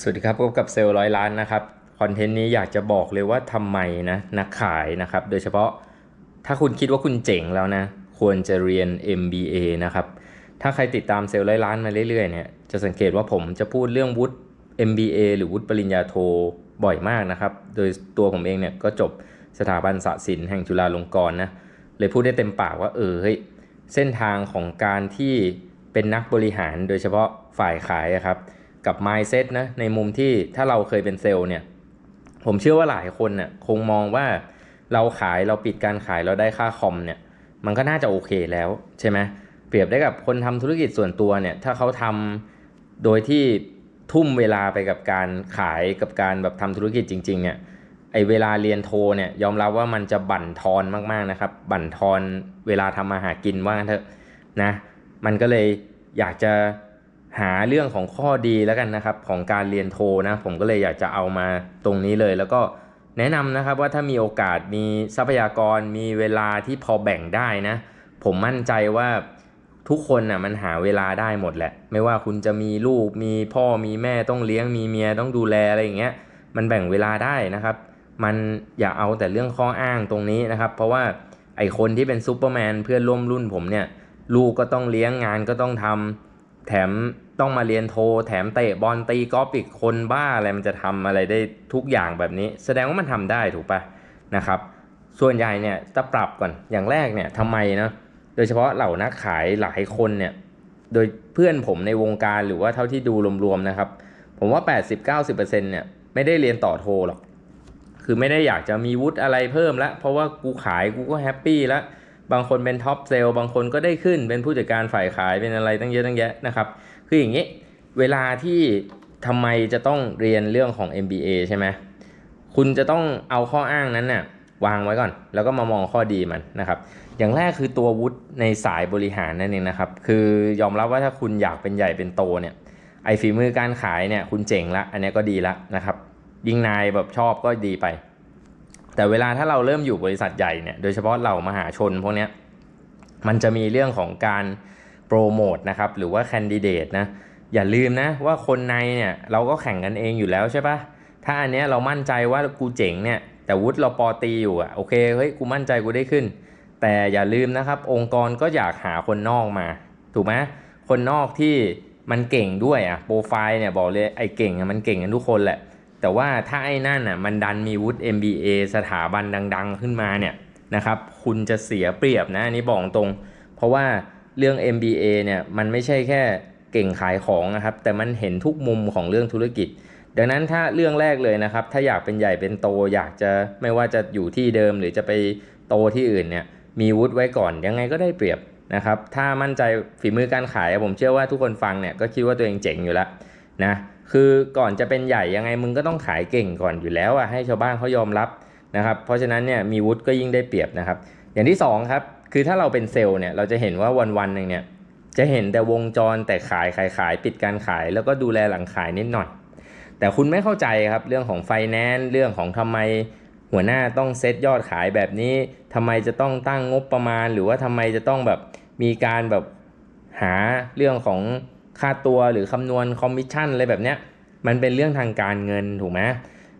สวัสดีครับพบกับเซลล์ร้อยล้านนะครับคอนเทนต์นี้อยากจะบอกเลยว่าทำไมนะนักขายนะครับ โดยเฉพาะถ้าคุณคิดว่าคุณเจ๋งแล้วนะ ควรจะเรียน MBA นะครับ ถ้าใครติดตามเซลล์ร้อยล้านมาเรื่อยๆเนี่ยจะสังเกตว่าผมจะพูดเรื่องวุฒิ MBA หรือวุฒิปริญญาโทบ่อยมากนะครับ โดยตัวผมเองเนี่ยก็จบสถาบันศาสตร์ศิลป์แห่งจุฬาลงกรณ์นะเลยพูดได้เต็มปากว่าเออเฮ้ยเส้นทางของการที่เป็นนักบริหารโดยเฉพาะฝ่ายขายครับ กับ mindset นะในมุมที่ถ้าเราเคยเป็นเซลล์เนี่ย ผมเชื่อว่าหลายคนน่ะคงมองว่าเราขายเราปิดการขายเราได้ค่าคอมเนี่ย มันก็น่าจะโอเคแล้วใช่ไหมเปรียบได้กับคนทำธุรกิจส่วนตัวเนี่ย ถ้าเขาทำโดยที่ทุ่มเวลาไปกับการขายกับการแบบทำธุรกิจจริง ๆ เนี่ยไอเวลาเรียนโทเนี่ยยอมรับว่ามันจะบั่นทอนมากๆนะครับ บั่นทอนเวลาทำมาหากินว่างั้นเถอะนะ มันก็เลยอยากจะ หาเรื่องของข้อดีแล้วกันนะครับ ของการเรียนโทนะ ผมก็เลยอยากจะเอามาตรงนี้เลย แล้วก็แนะนำนะครับว่าถ้ามีโอกาสมีทรัพยากรมีเวลาที่พอแบ่งได้นะ ผมมั่นใจว่าทุกคนน่ะมันหาเวลาได้หมดแหละ ไม่ว่าคุณจะมีลูกมีพ่อมีแม่ต้องเลี้ยงมีเมียต้องดูแลอะไรอย่างเงี้ยมันแบ่งเวลาได้นะครับ มันอย่าเอาแต่เรื่องข้ออ้างตรงนี้นะครับ เพราะว่าไอคนที่เป็นซูเปอร์แมนเพื่อนร่วมรุ่นผมเนี่ย ลูกก็ต้องเลี้ยงงานก็ต้องทำแถม ต้องมาเรียนโทแถมเตะบอลตีกอล์ฟอีกคนบ้าอะไรมันจะทำอะไรได้ทุกอย่างแบบนี้ แสดงว่ามันทำได้ถูกปะนะครับ ส่วนใหญ่เนี่ยจะปรับก่อนอย่างแรกเนี่ยทำไมนะโดยเฉพาะเหล่านักขายหลายคนเนี่ยโดยเพื่อนผมในวงการหรือว่าเท่าที่ดูรวมๆนะครับ ผมว่า 80-90%เนี่ยไม่ได้เรียนต่อโทหรอกคือไม่ได้อยากจะมีวุฒิอะไรเพิ่มละเพราะว่ากูขายกูก็แฮปปี้ล้วบางคนเป็นท็อปเซลล์บางคนก็ได้ขึ้นเป็นผู้จัดการฝ่ายขายเป็นอะไรตั้งเยอะตั้งแยะนะครับ คืออย่างนี้ เวลาที่ทำไมจะต้องเรียนเรื่องของ MBA ใช่ไหมคุณจะต้องเอาข้ออ้างนั้นน่ะวางไว้ก่อน แล้วก็มามองข้อดีมันนะครับ อย่างแรกคือตัววุฒิในสายบริหารนั่นเองนะครับ คือยอมรับว่าถ้าคุณอยากเป็นใหญ่เป็นโตเนี่ย ไอฝีมือการขายเนี่ยคุณเจ๋งละ อันนี้ก็ดีละนะครับ ยิ่งนายแบบชอบก็ดีไป แต่เวลาถ้าเราเริ่มอยู่บริษัทใหญ่เนี่ย โดยเฉพาะเหล่ามหาชนพวกเนี้ย มันจะมีเรื่องของการ โปรโมทนะครับหรือว่าแคนดิเดตนะอย่าลืมนะว่าคนในเนี่ยเราก็แข่งกันเองอยู่แล้วใช่ปะถ้าอันเนี้ยเรามั่นใจว่ากูเจ๋งเนี่ยแต่วุฒิเราปอตีอยู่อะโอเคเฮ้ยกูมั่นใจกูได้ขึ้น แต่อย่าลืมนะครับ องค์กรก็อยากหาคนนอกมา ถูกไหมคนนอกที่มันเก่งด้วยอะโปรไฟล์เนี่ยบอกเลยไอ้เก่งอะมันเก่งกันทุกคนแหละ แต่ว่าถ้าไอ้นั่นอะมันดันมีวุฒิ MBA สถาบันดัง ๆ ขึ้นมาเนี่ยนะครับ คุณจะเสียเปรียบนะอันนี้บอกตรง เพราะว่า เรื่อง MBA เนี่ยมันไม่ใช่แค่เก่งขายของนะครับ แต่มันเห็นทุกมุมของเรื่องธุรกิจ ดังนั้นถ้าเรื่องแรกเลยนะครับ ถ้าอยากเป็นใหญ่เป็นโต อยากจะไม่ว่าจะอยู่ที่เดิมหรือจะไปโตที่อื่นเนี่ยมีวุฒิไว้ก่อนยังไงก็ได้เปรียบนะครับ ถ้ามั่นใจฝีมือการขายผมเชื่อว่าทุกคนฟังเนี่ยก็คิดว่าตัวเองเจ๋งอยู่แล้วนะคือก่อนจะเป็นใหญ่ยังไงมึงก็ต้องขายเก่งก่อนอยู่แล้วอะให้ชาวบ้านเขายอมรับนะครับ เพราะฉะนั้นเนี่ยมีวุฒิก็ยิ่งได้เปรียบนะครับ อย่างที่2ครับ คือถ้าเราเป็นเซลล์เนี่ยเราจะเห็นว่าวันวันหนึ่งเนี่ยจะเห็นแต่วงจรแต่ขายขายขายปิดการขาย แล้วก็ดูแลหลังขายนิดหน่อย แต่คุณไม่เข้าใจครับเรื่องของไฟแนนซ์เรื่องของทำไมหัวหน้าต้องเซตยอดขายแบบนี้ทำไมจะต้องตั้งงบประมาณ หรือว่าทำไมจะต้องแบบมีการแบบหาเรื่องของค่าตัวหรือคำนวณคอมมิชชั่นอะไรแบบเนี้ยมันเป็นเรื่องทางการเงินถูกไหม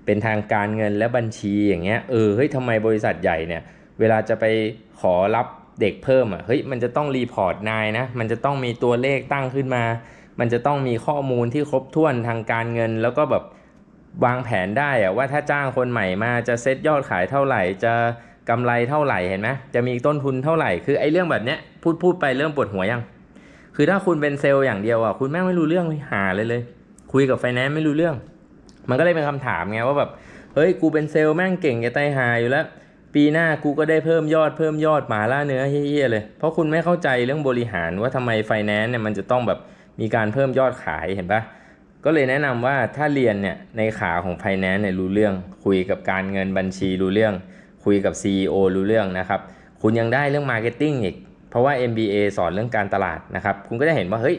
เป็นทางการเงินและบัญชีอย่างเงี้ยเออเฮ้ยทำไมบริษัทใหญ่เนี่ยเวลาจะไปขอรับ เด็กเพิ่มอะเฮ้ยมันจะต้องรีพอร์ตนายนะมันจะต้องมีตัวเลขตั้งขึ้นมา มันจะต้องมีข้อมูลที่ครบถ้วนทางการเงิน แล้วก็แบบวางแผนได้อะว่าถ้าจ้างคนใหม่มาจะเซ็ตยอดขายเท่าไหร่ จะกำไรเท่าไหร่เห็นไหมจะมีต้นทุนเท่าไหร่คือไอ้เรื่องแบบเนี้ยพูดพูดไปเริ่มปวดหัวยัง คือถ้าคุณเป็นเซลล์อย่างเดียวอะคุณแม่งไม่รู้เรื่องหาเลยเลย คุยกับไฟแนนซ์ไม่รู้เรื่อง มันก็เลยเป็นคำถามไงว่าแบบเฮ้ยกูเป็นเซลล์แม่งเก่งจะตายหาอยู่แล้ว ปีหน้ากูก็ได้เพิ่มยอดเพิ่มยอดหมาล่าเนื้อเฮี้ยเลย เพราะคุณไม่เข้าใจเรื่องบริหารว่าทำไมไฟแนนซ์เนี่ยมันจะต้องแบบมีการเพิ่มยอดขายเห็นปะก็เลยแนะนำว่าถ้าเรียนเนี่ยในขาของไฟแนนซ์เนี่ยรู้เรื่อง คุยกับการเงินบัญชีรู้เรื่อง คุยกับ CEO รู้เรื่องนะครับ คุณยังได้เรื่องมาร์เก็ตติ้งอีก เพราะว่า MBA สอนเรื่องการตลาดนะครับ คุณก็จะเห็นว่าเฮ้ย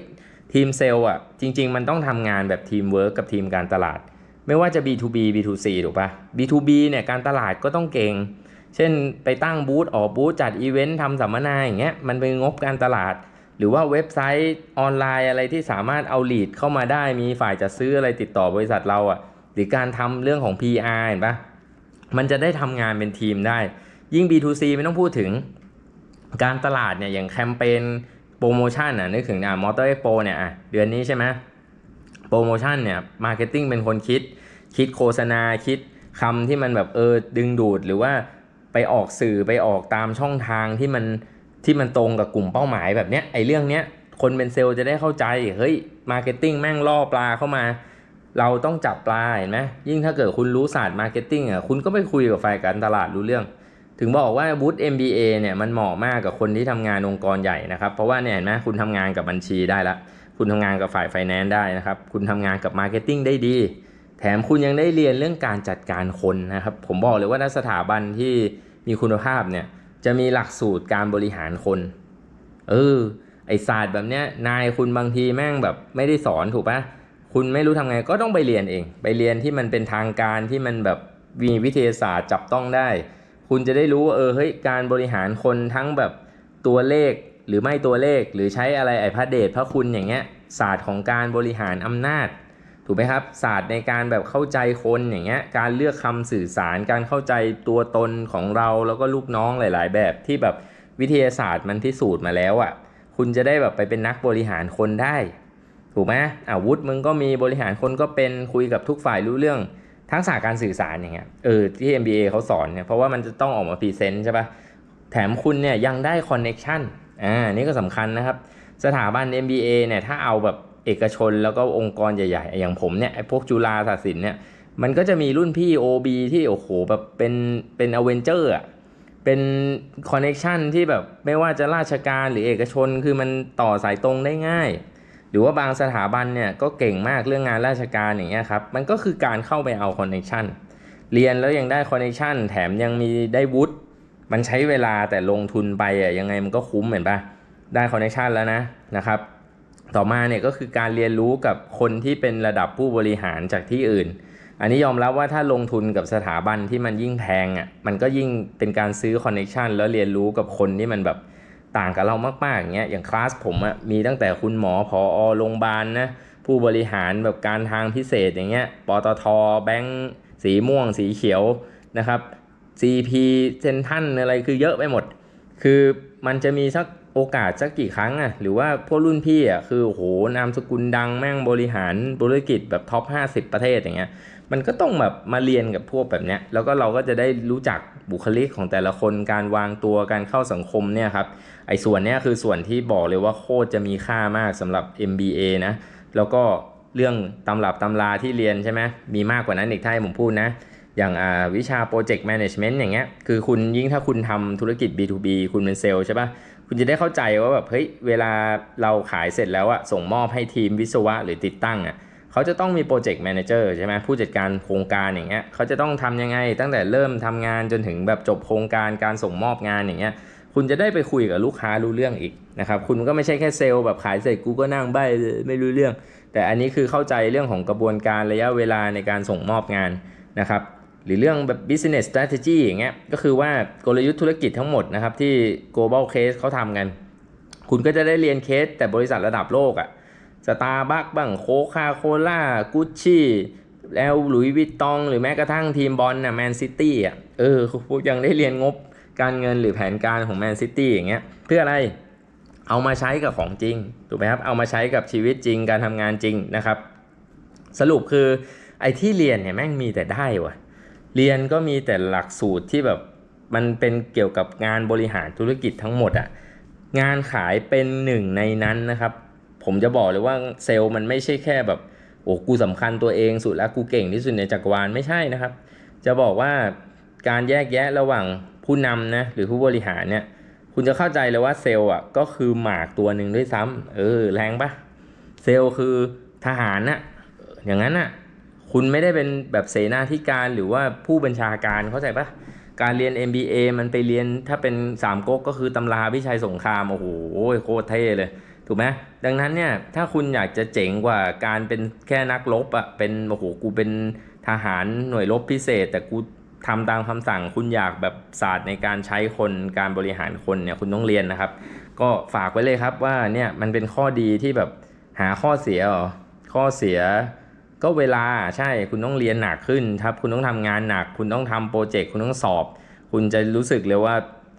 ทีมเซลล์อะจริง ๆ มันต้องทำงานแบบทีมเวิร์กกับทีมการตลาด ไม่ว่าจะ B2B B2C ถูกปะ B2B เนี่ยการตลาดก็ต้องเก่ง เช่นไปตั้งบูธออกบูธจัดอีเวนต์ทำสัมมนาอย่างเงี้ยมันเป็นงบการตลาด หรือว่าเว็บไซต์ออนไลน์อะไรที่สามารถเอาลีดเข้ามาได้มีฝ่ายจัดซื้ออะไรติดต่อบริษัทเราอะ่ะหรือการทำเรื่องของ PR เห็นปะมันจะได้ทำงานเป็นทีมได้ ยิ่ง B2C ไม่ต้องพูดถึงการตลาดเนี่ยอย่างแคมเปญโปรโมชั่นอะนึกถึงอะมอเตอร์เอ็กโปเนี่ยอะเดือนนี้ใช่ไหมโปรโมชั่นเนี่ยมาร์เก็ตติ้งเป็นคนคิด คิดโฆษณาคิดคำที่มันแบบเออดึงดูดหรือว่า ไปออกสื่อไปออกตามช่องทางที่มันที่มันตรงกับกลุ่มเป้าหมายแบบเนี้ยไอ้เรื่องเนี้ยคนเป็นเซลล์จะได้เข้าใจ เฮ้ยมาร์เก็ตติ้งแม่งล่อปลาเข้ามา เราต้องจับปลาเห็นไหมยิ่งถ้าเกิดคุณรู้ศาสตร์มาร์เก็ตติ้งอะคุณก็ไปคุยกับฝ่ายการตลาดรู้เรื่อง ถึงบอกว่าวุฒิ MBA เนี่ยมันเหมาะมากกับคนที่ทำงานองค์กรใหญ่นะครับ เพราะว่าเนี่ยเห็นไหมคุณทำงานกับบัญชีได้ละ คุณทำงานกับฝ่ายไฟแนนซ์ได้นะครับ คุณทำงานกับมาร์เก็ตติ้งได้ดี แถมคุณยังได้เรียนเรื่องการจัดการคนนะครับ ผมบอกเลยว่าถ้าสถาบันที่ มีคุณภาพเนี่ย จะมีหลักสูตรการบริหารคน เออ ไอศาสตร์แบบเนี้ย นายคุณบางทีแม่งแบบไม่ได้สอนถูกปะคุณไม่รู้ทำไงก็ต้องไปเรียนเอง ไปเรียนที่มันเป็นทางการที่มันแบบมีวิทยาศาสตร์จับต้องได้ คุณจะได้รู้ว่าเออเฮ้ยการบริหารคนทั้งแบบตัวเลขหรือไม่ตัวเลขหรือใช้อะไรไอพระเดชพระคุณอย่างเงี้ยศาสตร์ของการบริหารอำนาจ ถูกไหมครับศาสตร์ในการแบบเข้าใจคนอย่างเงี้ยการเลือกคำสื่อสารการเข้าใจตัวตนของเราแล้วก็ลูกน้องหลาย ๆ แบบที่แบบวิทยาศาสตร์มันพิสูจน์มาแล้วอะ่ะคุณจะได้แบบไปเป็นนักบริหารคนได้ ถูกไหมอาวุธมึงก็มีบริหารคนก็เป็นคุยกับทุกฝ่ายรู้เรื่องทั้งศาสตร์การสื่อสารอย่างเงี้ยเออที่ MBA เขาสอนเนี่ยเพราะว่ามันจะต้องออกมาพรีเซนต์ใช่ปะแถมคุณเนี่ยยังได้คอนเน็ชันอ่านี่ก็สำคัญนะครับ สถาบัน MBA เนี่ยถ้าเอาแบบ เอกชนแล้วก็องค์กรใหญ่ๆ อย่างผมเนี่ยไอ้พวกจุฬาศาสตร์ศิลป์เนี่ยมันก็จะมีรุ่นพี่ OB ที่โอ้โหแบบเป็นเป็นอเวนเจอร์อะเป็นคอนเน็ชันที่แบบไม่ว่าจะราชการหรือเอกชนคือมันต่อสายตรงได้ง่าย หรือว่าบางสถาบันเนี่ยก็เก่งมากเรื่องงานราชการอย่างเงี้ยครับ มันก็คือการเข้าไปเอาคอนเน t ชันเรียนแล้วยังได้คอนเน t ชันแถมยังมีได้วุฒิมันใช้เวลาแต่ลงทุนไปอะยังไงมันก็คุ้มเหมือนปะได้คอนเน t ชันแล้วนะนะครับ ต่อมาเนี่ยก็คือการเรียนรู้กับคนที่เป็นระดับผู้บริหารจากที่อื่น อันนี้ยอมรับว่าถ้าลงทุนกับสถาบันที่มันยิ่งแพงอะมันก็ยิ่งเป็นการซื้อคอนเน t ชันแล้วเรียนรู้กับคนที่มันแบบต่างกับเรามากๆอย่างเงี้ยอย่างคลาสผมอะมีตั้งแต่คุณหมอพอโรงพยาบาลนะผู้บริหารแบบการทางพิเศษอย่างเงี้ยปตทแบงก์สีม่วง สีเขียวนะครับ CP เซนทันอะไรคือเยอะไปหมด คือมันจะมีสัก โอกาสสักกี่ครั้งอะหรือว่าพวกรุ่นพี่อะคือโหนามสกุลดังแม่งบริหารธุรกิจแบบท็อป 50 ประเทศอย่างเงี้ยมันก็ต้องแบบมาเรียนกับพวกแบบเนี้ยแล้วก็เราก็จะได้รู้จักบุคลิกของแต่ละคนการวางตัวการเข้าสังคมเนี่ยครับไอ้ส่วนเนี้ยคือส่วนที่บอกเลยว่าโคตรจะมีค่ามากสำหรับ MBA นะแล้วก็เรื่องตำรับตำราที่เรียนใช่ไหมมีมากกว่านั้นอีกถ้าให้ผมพูดนะอย่างอ่าวิชา Project Management อย่างเงี้ยคือคุณยิ่งถ้าคุณทำธุรกิจ B2B คุณเป็นเซลล์ใช่ปะ คุณจะได้เข้าใจว่าแบบเฮ้ยเวลาเราขายเสร็จแล้วอะส่งมอบให้ทีมวิศวะหรือติดตั้งอะเขาจะต้องมีโปรเจกต์แมเนเจอร์ใช่ไหมผู้จัดการโครงการอย่างเงี้ยเขาจะต้องทำยังไง ตั้งแต่เริ่มทำงานจนถึงแบบจบโครงการการส่งมอบงานอย่างเงี้ยคุณจะได้ไปคุยกับลูกค้ารู้เรื่องอีกนะครับคุณก็ไม่ใช่แค่เซลล์แบบขายเสร็จกูก็นั่งใบไม่รู้เรื่อง แต่อันนี้คือเข้าใจเรื่องของกระบวนการระยะเวลาในการส่งมอบงานนะครับ หรือเรื่องแบบ business strategy อย่างเงี้ยก็คือว่ากลยุทธ์ธุรกิจทั้งหมดนะครับที่ global case เขาทำกัน คุณก็จะได้เรียนเคสแต่บริษัทระดับโลกอะสตาร์บัคบ้างโคคาโคล่ากุชชี่แล้วหลุยวิตตองหรือแม้กระทั่งทีมบอลน่ะแมนซิตี้อะเออพวกยังได้เรียนงบการเงินหรือแผนการของแมนซิตี้อย่างเงี้ยเพื่ออะไรเอามาใช้กับของจริงถูกไหมครับเอามาใช้กับชีวิตจริงการทำงานจริงนะครับ สรุปคือไอ้ที่เรียนเนี่ยแม่งมีแต่ได้วะ เรียนก็มีแต่หลักสูตรที่แบบมันเป็นเกี่ยวกับงานบริหารธุรกิจทั้งหมดอะงานขายเป็นหนึ่งในนั้นนะครับ ผมจะบอกเลยว่าเซลล์มันไม่ใช่แค่แบบโอ้กูสำคัญตัวเองสุดแล้วกูเก่งที่สุดในจักรวาลไม่ใช่นะครับ จะบอกว่าการแยกแยะระหว่างผู้นำนะหรือผู้บริหารเนี่ย คุณจะเข้าใจเลยว่าเซลล์อะก็คือหมากตัวหนึ่งด้วยซ้ำเออแรงปะเซลล์คือทหารน่ะอย่างนั้นน่ะ คุณไม่ได้เป็นแบบเสนาธิการหรือว่าผู้บัญชาการเข้าใจปะการเรียน MBA มันไปเรียนถ้าเป็นสามก๊กก็คือตำราวิชัยสงคราม โอ้โหโคตรเท่เลยถูกไหมดังนั้นเนี่ยถ้าคุณอยากจะเจ๋งกว่าการเป็นแค่นักรบอะเป็นโอ้โหกูเป็นทหารหน่วยรบพิเศษ แต่กูทำตามคำสั่ง คุณอยากแบบศาสตร์ในการใช้คนการบริหารคนเนี่ยคุณต้องเรียนนะครับ ก็ฝากไว้เลยครับว่าเนี่ยมันเป็นข้อดีที่แบบหาข้อเสียหรอข้อเสีย ก็เวลาใช่คุณต้องเรียนหนักขึ้นครับ คุณต้องทำงานหนัก คุณต้องทำโปรเจกต์คุณต้องสอบ คุณจะรู้สึกเลยว่า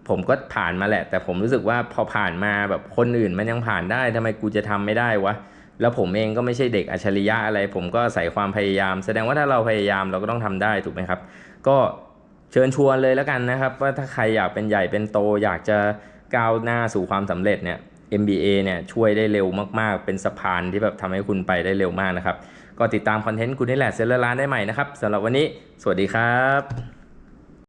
ผมก็ผ่านมาแหละ แต่ผมรู้สึกว่าพอผ่านมาแบบคนอื่นมันยังผ่านได้ทำไมกูจะทำไม่ได้วะแล้วผมเองก็ไม่ใช่เด็กอัจฉริยะอะไร ผมก็ใส่ความพยายาม แสดงว่าถ้าเราพยายามเราก็ต้องทำได้ถูกไหมครับ ก็เชิญชวนเลยแล้วกันนะครับ ว่าถ้าใครอยากเป็นใหญ่เป็นโต อยากจะก้าวหน้าสู่ความสำเร็จเนี่ย MBA เนี่ยช่วยได้เร็วมากๆ เป็นสะพานที่แบบทำให้คุณไปได้เร็วมากนะครับ ก็ติดตามคอนเทนต์คุณนี่แหละเซลล์ร้านได้ใหม่นะครับสำหรับวันนี้ สวัสดีครับ